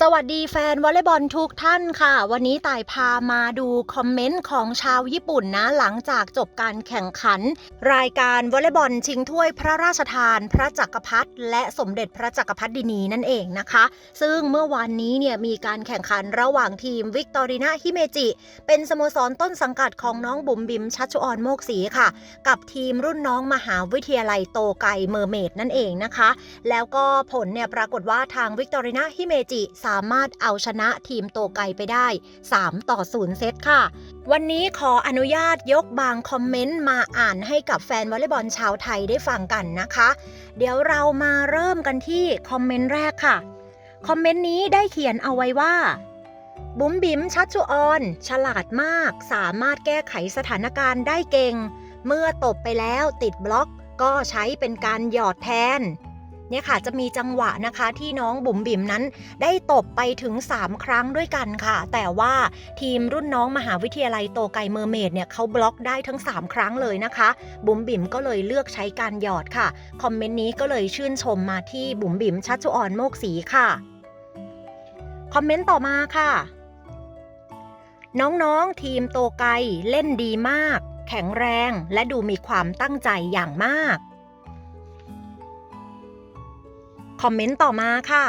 สวัสดีแฟนวอลเลย์บอลทุกท่านค่ะ วันนี้ต่ายพามาดูคอมเมนต์ของชาวญี่ปุ่นนะ หลังจากจบการแข่งขัน รายการวอลเลย์บอลชิงถ้วยพระราชทาน พระจักรพรรดิและสมเด็จพระจักรพรรดินีนั่นเองนะคะ ซึ่งเมื่อวานนี้เนี่ยมีการแข่งขันระหว่างทีมวิกตอรินาฮิเมจิ เป็นสโมสรต้นสังกัดของน้องบุ๋มบิมชัชชุออนโมกศรีค่ะ กับทีมรุ่นน้องมหาวิทยาลัยโตไกเมอร์เมดนั่นเองนะคะ แล้วก็ผลเนี่ยปรากฏว่าทางวิกตอรินาฮิเมจิสามารถเอาชนะทีมโตไกไปได้ 3 ต่อ 0 เซตค่ะ วันนี้ขออนุญาตยกบางคอมเมนต์มาอ่านให้กับแฟนวอลเลย์บอลชาวไทยได้ฟังกันนะคะ เดี๋ยวเรามาเริ่มกันที่คอมเมนต์แรกค่ะ คอมเมนต์นี้ได้เขียนเอาไว้ว่าบุ๋มบิ๋มชัชชุออน ฉลาดมาก สามารถแก้ไขสถานการณ์ได้เก่ง เมื่อตบไปแล้วติดบล็อก ก็ใช้เป็นการหยอดแทน เนี่ยค่ะจะมีจังหวะนะคะที่น้องบุ๋มบิ๋มนั้น ได้ตบไปถึง 3 ครั้งด้วยกันค่ะ แต่ว่าทีมรุ่นน้องมหาวิทยาลัยโตไกเมอร์เมดเนี่ยเขาบล็อกได้ทั้ง 3 ครั้งเลยนะคะ บุ๋มบิ๋มก็เลยเลือกใช้การหยอดค่ะ คอมเมนต์นี้ก็เลยชื่นชมมาที่บุ๋มบิ๋มชัชชุออนโมกศรีค่ะ คอมเมนต์ต่อมาค่ะ น้องๆทีมโตไกเล่นดีมาก แข็งแรงและดูมีความตั้งใจอย่างมาก คอมเมนต์ต่อมาค่ะ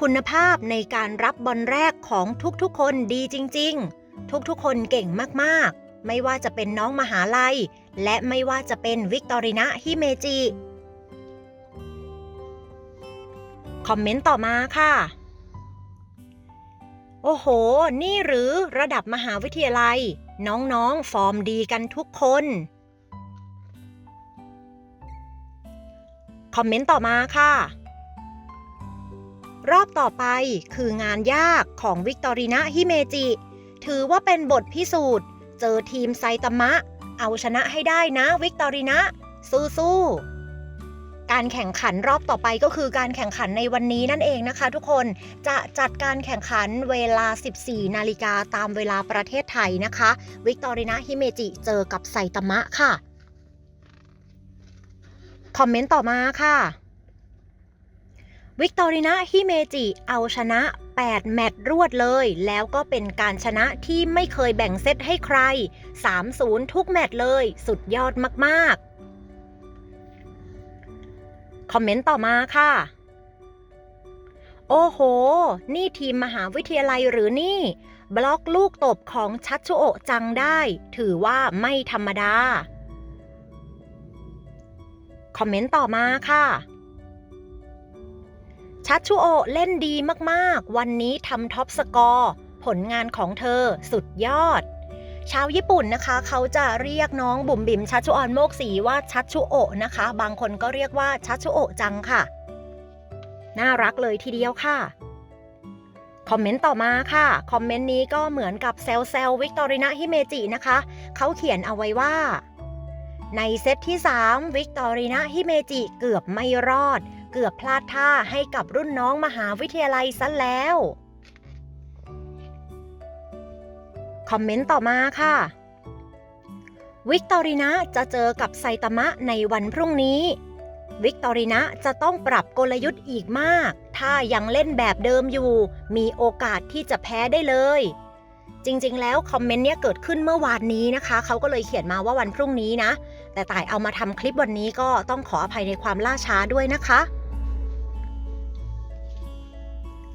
คุณภาพในการรับบอลแรกของทุกๆคนดีจริง ๆ ทุกๆ คนเก่งมากๆ ไม่ว่าจะเป็นน้องมหาลัย และไม่ว่าจะเป็นวิกตอรินาฮิเมจิ คอมเมนต์ต่อมาค่ะ โอ้โห นี่หรือระดับมหาวิทยาลัย น้องๆ ฟอร์มดีกันทุกคน คอมเมนต์ต่อมาค่ะ รอบต่อไปคืองานยากของวิกตอรีนาฮิเมจิ ถือว่าเป็นบทพิสูจน์ เจอทีมไซตามะ เอาชนะให้ได้นะวิกตอรีนาสู้ๆการแข่งขันรอบต่อไปก็คือการแข่งขันในวันนี้นั่นเองนะคะ ทุกคนจะจัดการแข่งขันเวลา 14 นาฬิกาตามเวลาประเทศไทยนะคะ วิกตอรีนาฮิเมจิเจอกับไซตามะค่ะ คอมเมนต์ต่อมาค่ะวิกตอรินาฮิเมจิ เอาชนะ 8 แมตช์รวดเลย แล้วก็เป็นการชนะที่ไม่เคยแบ่งเซตให้ใคร 3-0 ทุกแมตช์เลย สุดยอดมากๆ คอมเมนต์ต่อมาค่ะ โอ้โห นี่ทีมมหาวิทยาลัยหรือนี่ บล็อกลูกตบของชัดชุโอจังได้ ถือว่าไม่ธรรมดา คอมเมนต์ต่อมาค่ะ ชัดชูโอเล่นดีมากๆ วันนี้ทำท็อปสกอร์ผลงานของเธอสุดยอด ชาวญี่ปุ่นนะคะ เขาจะเรียกน้องบุ๋มบิ๋มชัดชูออนโมกสีว่าชัดชูโอะนะคะ บางคนก็เรียกว่าชัดชูโอะจังค่ะ น่ารักเลยทีเดียวค่ะคอมเมนต์ต่อมาค่ะ คอมเมนต์นี้ก็เหมือนกับเซลเซลวิกตอรินาฮิเมจินะคะ เขาเขียนเอาไว้ว่า ในเซตที่ 3 วิกตอรีนาฮิเมจิเกือบไม่รอด เกือบพลาดท่าให้กับรุ่นน้องมหาวิทยาลัยซะแล้ว คอมเมนต์ต่อมาค่ะ วิกตอรีนาจะเจอกับไซตามะในวันพรุ่งนี้ วิกตอรีนาจะต้องปรับกลยุทธ์อีกมาก ถ้ายังเล่นแบบเดิมอยู่ มีโอกาสที่จะแพ้ได้เลยจริง ๆ แล้วคอมเมนต์เนี้ยเกิดขึ้นเมื่อวานนี้นะคะ เขาก็เลยเขียนมาว่าวันพรุ่งนี้นะ แต่ต่ายเอามาทำคลิปวันนี้ก็ต้องขออภัยในความล่าช้าด้วยนะคะ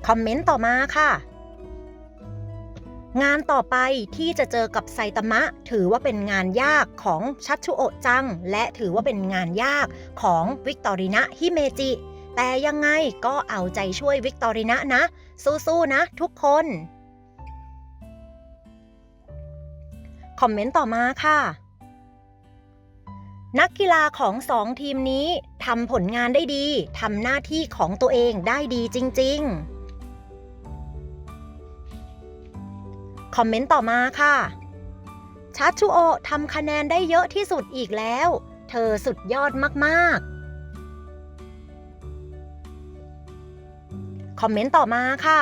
คอมเมนต์ต่อมาค่ะ งานต่อไปที่จะเจอกับไซตามะ ถือว่าเป็นงานยากของชัดชุโอจัง และถือว่าเป็นงานยากของวิกตอรินะฮิเมจิ แต่ยังไงก็เอาใจช่วยวิกตอรินะนะ สู้ๆนะทุกคน คอมเมนต์ต่อมาค่ะ นักกีฬาของสองทีมนี้ทำผลงานได้ดีทำหน้าที่ของตัวเองได้ดีจริง ๆ คอมเมนต์ต่อมาค่ะ ชัดชูโอทำคะแนนได้เยอะที่สุดอีกแล้ว เธอสุดยอดมากๆ คอมเมนต์ต่อมาค่ะ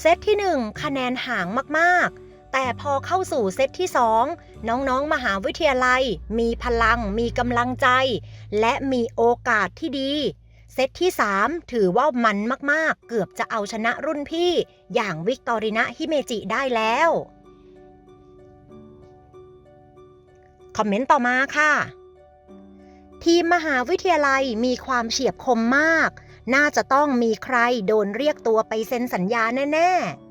เซตที่ 1 คะแนนห่างมากๆ แต่พอเข้าสู่เซตที่ 2 น้องๆ มหาวิทยาลัย มีพลัง มีกำลังใจ และมีโอกาสที่ดี เซตที่ 3 ถือว่ามันมากๆ เกือบจะเอาชนะรุ่นพี่ อย่างวิกตอรินะฮิเมจิได้แล้ว คอมเมนต์ต่อมาค่ะ ทีมมหาวิทยาลัยมีความเฉียบคมมาก น่าจะต้องมีใครโดนเรียกตัวไปเซ็นสัญญาแน่ ๆ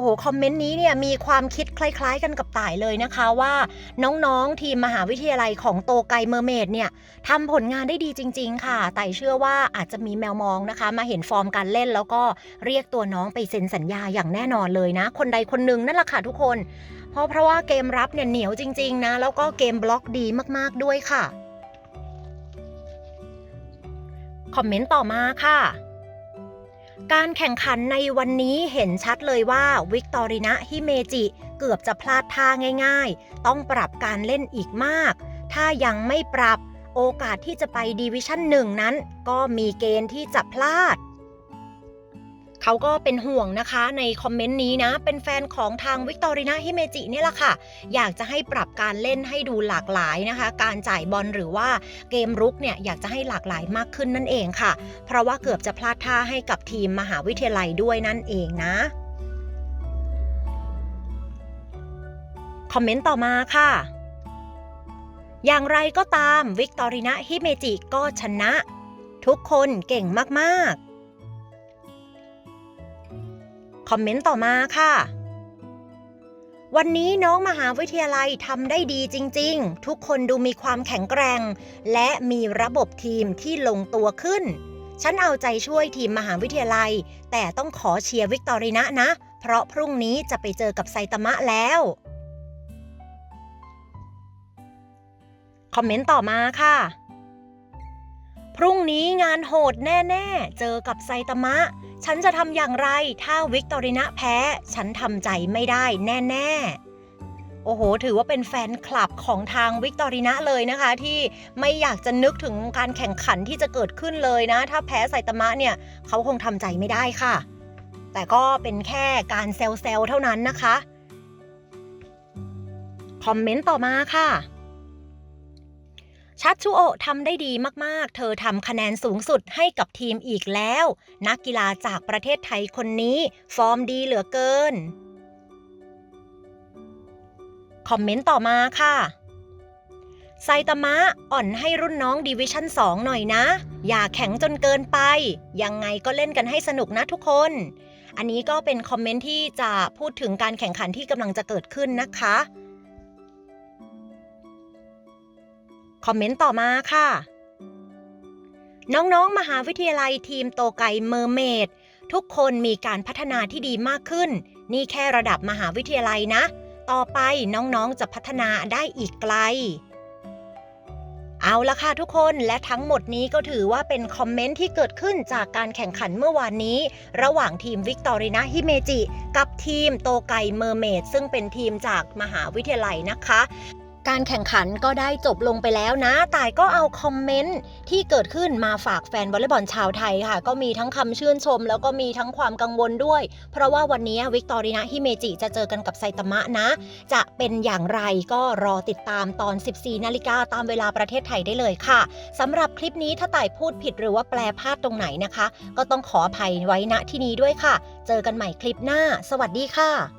อ้โหคอมเมนต์นี้เนี่ยมีความคิดคล้าย ๆ กันกับต่ายเลยนะคะว่า น้องๆทีมมหาวิทยาลัยของโตไกเมอร์เมดเนี่ยทำผลงานได้ดีจริง ๆ ค่ะต่เชื่อว่าอาจจะมีแมวมองนะคะ มาเห็นฟอร์มการเล่น แล้วก็เรียกตัวน้องไปเซ็นสัญญาอย่างแน่นอนเลยนะ คนใดคนหนึ่งนั่นแหละค่ะทุกคน เพราะเพราะว่าเกมรับเนี่ยเหนียวจริง ๆ นะ แล้วก็เกมบล็อกดีมากๆด้วยค่ะคอมเมนต์ต่อมาค่ะ การแข่งขันในวันนี้เห็นชัดเลยว่าวิกตอรินะฮิเมจิเกือบจะพลาดท่าง่าย ๆ ต้องปรับการเล่นอีกมาก ถ้ายังไม่ปรับโอกาสที่จะไปดีวิชั่นหนึ่งนั้น ก็มีเกณฑ์ที่จะพลาด เขาก็เป็นห่วงนะคะในคอมเมนต์นี้นะ เป็นแฟนของทางวิกตอรินาฮิเมจินี่แหละค่ะ อยากจะให้ปรับการเล่นให้ดูหลากหลายนะคะ การจ่ายบอลหรือว่าเกมรุกเนี่ยอยากจะให้หลากหลายมากขึ้นนั่นเองค่ะ เพราะว่าเกือบจะพลาดท่าให้กับทีมมหาวิทยาลัยด้วยนั่นเองนะคอมเมนต์ต่อมาค่ะ อย่างไรก็ตามวิกตอรินะฮิเมจิก็ชนะ ทุกคนเก่งมาก ๆ คอมเมนต์ต่อมาค่ะ วันนี้น้องมหาวิทยาลัยทำได้ดีจริง ๆ ทุกคนดูมีความแข็งแกร่ง และมีระบบทีมที่ลงตัวขึ้น ฉันเอาใจช่วยทีมมหาวิทยาลัย แต่ต้องขอเชียร์วิกตอรินะนะ เพราะพรุ่งนี้จะไปเจอกับไซตามะแล้วคอมเมนต์ต่อมาค่ะ พรุ่งนี้งานโหดแน่ ๆ เจอกับไซตามะ ฉันจะทำอย่างไรถ้าวิกตอรินะแพ้ ฉันทำใจไม่ได้แน่ๆโอ้โห ถือว่าเป็นแฟนคลับของทางวิกตอรินะเลยนะคะ ที่ไม่อยากจะนึกถึงการแข่งขันที่จะเกิดขึ้นเลยนะ ถ้าแพ้ไซตามะเนี่ย เขาคงทำใจไม่ได้ค่ะ แต่ก็เป็นแค่การเซลล์เท่านั้นนะคะ คอมเมนต์ต่อมาค่ะ ชัดชูโอทำได้ดีมากๆ เธอทำคะแนนสูงสุดให้กับทีมอีกแล้ว นักกีฬาจากประเทศไทยคนนี้ ฟอร์มดีเหลือเกิน คอมเมนต์ต่อมาค่ะไซตามะอ่อนให้รุ่นน้องดิวิชั่น 2 หน่อยนะ อย่าแข็งจนเกินไป ยังไงก็เล่นกันให้สนุกนะทุกคน อันนี้ก็เป็นคอมเมนต์ที่จะพูดถึงการแข่งขันที่กำลังจะเกิดขึ้นนะคะ คอมเมนต์ต่อมาค่ะ น้องๆ มหาวิทยาลัยทีมโตไกเมอร์เมดทุกคนมีการพัฒนาที่ดีมากขึ้น นี่แค่ระดับมหาวิทยาลัยนะ ต่อไปน้องๆ จะพัฒนาได้อีกไกล เอาละค่ะทุกคนและทั้งหมดนี้ก็ถือว่าเป็นคอมเมนต์ที่เกิดขึ้นจากการแข่งขันเมื่อวานนี้ ระหว่างทีมวิกตอรินาฮิเมจิ กับทีมโตไกเมอร์เมดซึ่งเป็นทีมจากมหาวิทยาลัยนะคะ การแข่งขันก็ได้จบลงไปแล้วนะ แต่ก็เอาคอมเมนต์ที่เกิดขึ้นมาฝากแฟนวอลเลย์บอลชาวไทยค่ะ ก็มีทั้งคำชื่นชม แล้วก็มีทั้งความกังวลด้วย เพราะว่าวันนี้วิกตอรินาฮิเมจิจะเจอกันกับไซตามะนะ จะเป็นอย่างไรก็รอติดตามตอน 14 นาฬิกาตามเวลาประเทศไทยได้เลยค่ะสำหรับคลิปนี้ถ้าต่ายพูดผิดหรือว่าแปลพลาดตรงไหนนะคะ ก็ต้องขออภัยไว้ณที่นี้ด้วยค่ะ เจอกันใหม่คลิปหน้า สวัสดีค่ะ